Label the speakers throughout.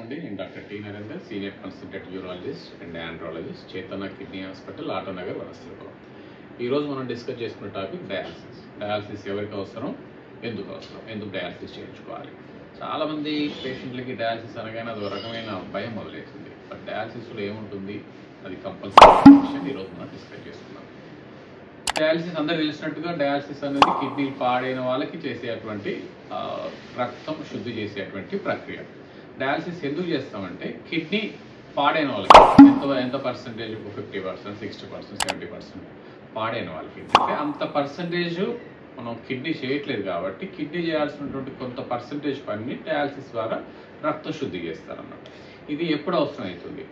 Speaker 1: అండి. నేను doctor T Narender senior consultant urologist and andrologist Chetana kidney hospital Autonagar Vanasthalipuram ఈరోజు మనం discuss చేసుకున్న టాపిక్ డయాలసిస్. డయాలసిస్ ఎవరికి అవసరం? ఎందుకు అవసరం? ఎందుకు డయాలసిస్ చేయించుకోవాలి? చాలామంది పేషెంట్లకి డయాలసిస్ అనగానే అది ఒక రకమైన భయం మొదలవుతుంది. బట్ డయాలసిస్లో ఏముంటుంది? అది కంపల్సరీ ఈరోజు మనం డిస్కస్ చేసుకున్నాం డయాలసిస్ అందరూ తెలిసినట్టుగా డయాలసిస్ అనేది కిడ్నీలు పాడైన వాళ్ళకి చేసేటువంటి రక్తం శుద్ధి చేసేటువంటి ప్రక్రియ. డయాలసిస్ ఎందుకు చేస్తామంటే కిడ్నీ పాడైన వాళ్ళకి. ఎంత ఎంత percentage fifty percent sixty percent seventy percent పాడైన వాళ్ళకి. అంటే అంత పర్సంటేజ్ మనం కిడ్నీ చేయట్లేదు కాబట్టి కిడ్నీ చేయాల్సినటువంటి కొంత పర్సంటేజ్ పని డయాలసిస్ ద్వారా రక్త శుద్ధి చేస్తారన్నమాట. ఇది ఎప్పుడు అవసరం అవుతుంది?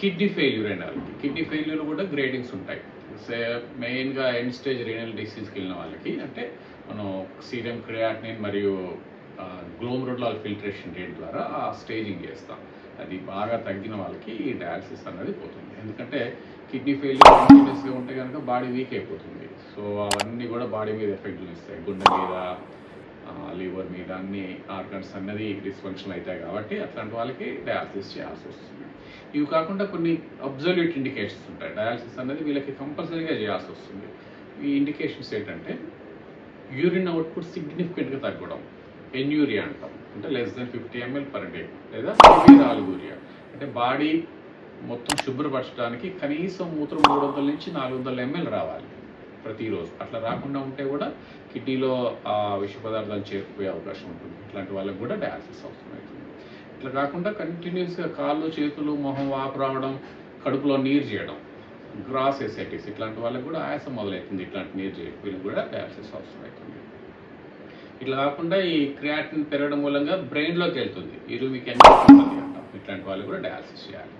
Speaker 1: కిడ్నీ ఫెయిల్యూర్ అయిన వాళ్ళకి. కిడ్నీ ఫెయిల్యూర్ కూడా గ్రేడింగ్స్ ఉంటాయి. మెయిన్గా ఎండ్ స్టేజ్ రీనల్ డిసీజ్కి వెళ్ళిన వాళ్ళకి. అంటే మనం సీరియం క్రియాటినిన్ మరియు గ్లోమ్ గ్లోమరులాల్ ఫిల్ట్రేషన్ రేట్ ద్వారా ఆ స్టేజింగ్ చేస్తాం. అది బాగా తగ్గిన వాళ్ళకి ఈ డయాలసిస్ అనేది పోతుంది. ఎందుకంటే కిడ్నీ ఫెయిల్యూర్ కంటిన్యూస్గా ఉంటే కనుక బాడీ వీక్ అయిపోతుంది. సో అవన్నీ కూడా బాడీ మీద ఎఫెక్ట్ చూపిస్తాయి. గుండె మీద లివర్ మీద అన్ని ఆర్గన్స్ అన్నది డిస్ఫంక్షన్ అవుతాయి కాబట్టి అట్లాంటి వాళ్ళకి డయాలసిస్ చేయాల్సి వస్తుంది. ఇవి కాకుండా కొన్ని అబ్జల్యూట్ ఇండికేషన్స్ ఉంటాయి. డయాలసిస్ అనేది వీళ్ళకి కంపల్సరీగా చేయాల్సి వస్తుంది. ఈ ఇండికేషన్స్ ఏంటంటే యూరిన్ అవుట్పుట్ సిగ్నిఫికెంట్గా తగ్గడం. ఎన్యూరియా అంటాం. అంటే less than fifty ML per day లేదా సివియర్ ఆల్గూరియా అంటే బాడీ మొత్తం శుభ్రపరచడానికి కనీసం మూత్రం మూడు వందల నుంచి నాలుగు వందల ఎంఎల్ రావాలి ప్రతిరోజు. అట్లా రాకుండా ఉంటే కూడా కిడ్నీలో ఆ విష పదార్థాలు చేరుకుపోయే అవకాశం ఉంటుంది. ఇట్లాంటి వాళ్ళకి కూడా డయాలసిస్ అవసరం అవుతుంది. ఇట్లా కాకుండా కంటిన్యూస్గా కాళ్ళు చేతులు మొహం వాపు రావడం కడుపులో నీరు చేయడం గ్రాస్ ఎసైటిస్ ఇట్లాంటి వాళ్ళకి కూడా ఆయాసం మొదలవుతుంది. ఇట్లాంటి నీరు చేయడం. వీళ్ళకి కూడా డయాలసిస్ అవసరం అవుతుంది. ఇట్లా కాకుండా ఈ క్రియాటిన్ పెరగడం మూలంగా బ్రెయిన్లోకి వెళ్తుంది. ఇరుమిక్ ఉంటుంది అంటాం. ఇట్లాంటి వాళ్ళు కూడా డయాలసిస్ చేయాలి.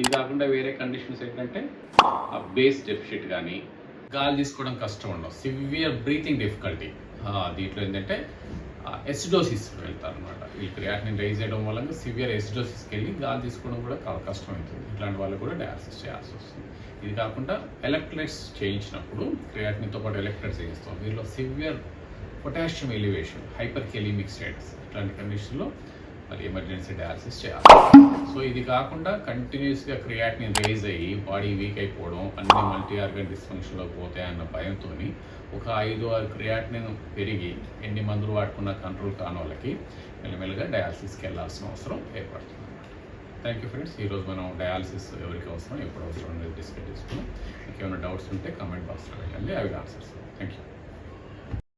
Speaker 1: ఇది కాకుండా వేరే కండిషన్స్ ఏంటంటే ఆ బేస్ డెఫిషిట్ కానీ గాలి తీసుకోవడం కష్టం ఉండవు సివియర్ బ్రీతింగ్ డిఫికల్టీ దీంట్లో ఏంటంటే ఎసిడోసిస్ వెళ్తారు అనమాట ఈ క్రియాటిన్ రైజ్ చేయడం వల్ల సివియర్ ఎసిడోసిస్కి వెళ్ళి గాలి తీసుకోవడం కూడా కష్టం అవుతుంది. ఇట్లాంటి వాళ్ళు కూడా డయాలసిస్ చేయాల్సి వస్తుంది. ఇది కాకుండా ఎలక్ట్రైట్స్ చేయించినప్పుడు క్రియాటిన్తో పాటు ఎలక్ట్రైట్స్ చేయిస్తాం. వీళ్ళు severe potassium elevation hyperkalemic status ఇట్లాంటి కండిషన్లో మరి ఎమర్జెన్సీ డయాలసిస్ చేయాలి. సో ఇది కాకుండా కంటిన్యూస్గా క్రియాటిన్ రేజ్ అయ్యి బాడీ వీక్ అయిపోవడం అన్ని మల్టీ ఆర్గన్ డిస్ఫంక్షన్లో పోతాయన్న భయంతో ఒక ఐదు ఆరు క్రియాటిన్ పెరిగి ఎన్ని మందులు వాడుకున్న కంట్రోల్ కాని వాళ్ళకి మెల్లమెల్లగా డయాలసిస్కి వెళ్ళాల్సిన అవసరం ఏర్పడుతుంది. థ్యాంక్ యూ ఫ్రెండ్స్ ఈరోజు మనం డయాలసిస్ ఎవరికి అవసరం ఎప్పుడు అవసరం అనేది డిస్కస్ చేసుకున్నాం ఇంకేమైనా డౌట్స్ ఉంటే కామెంట్ బాక్స్లో వెళ్ళండి. అవి ఆన్సర్స్ థ్యాంక్ యూ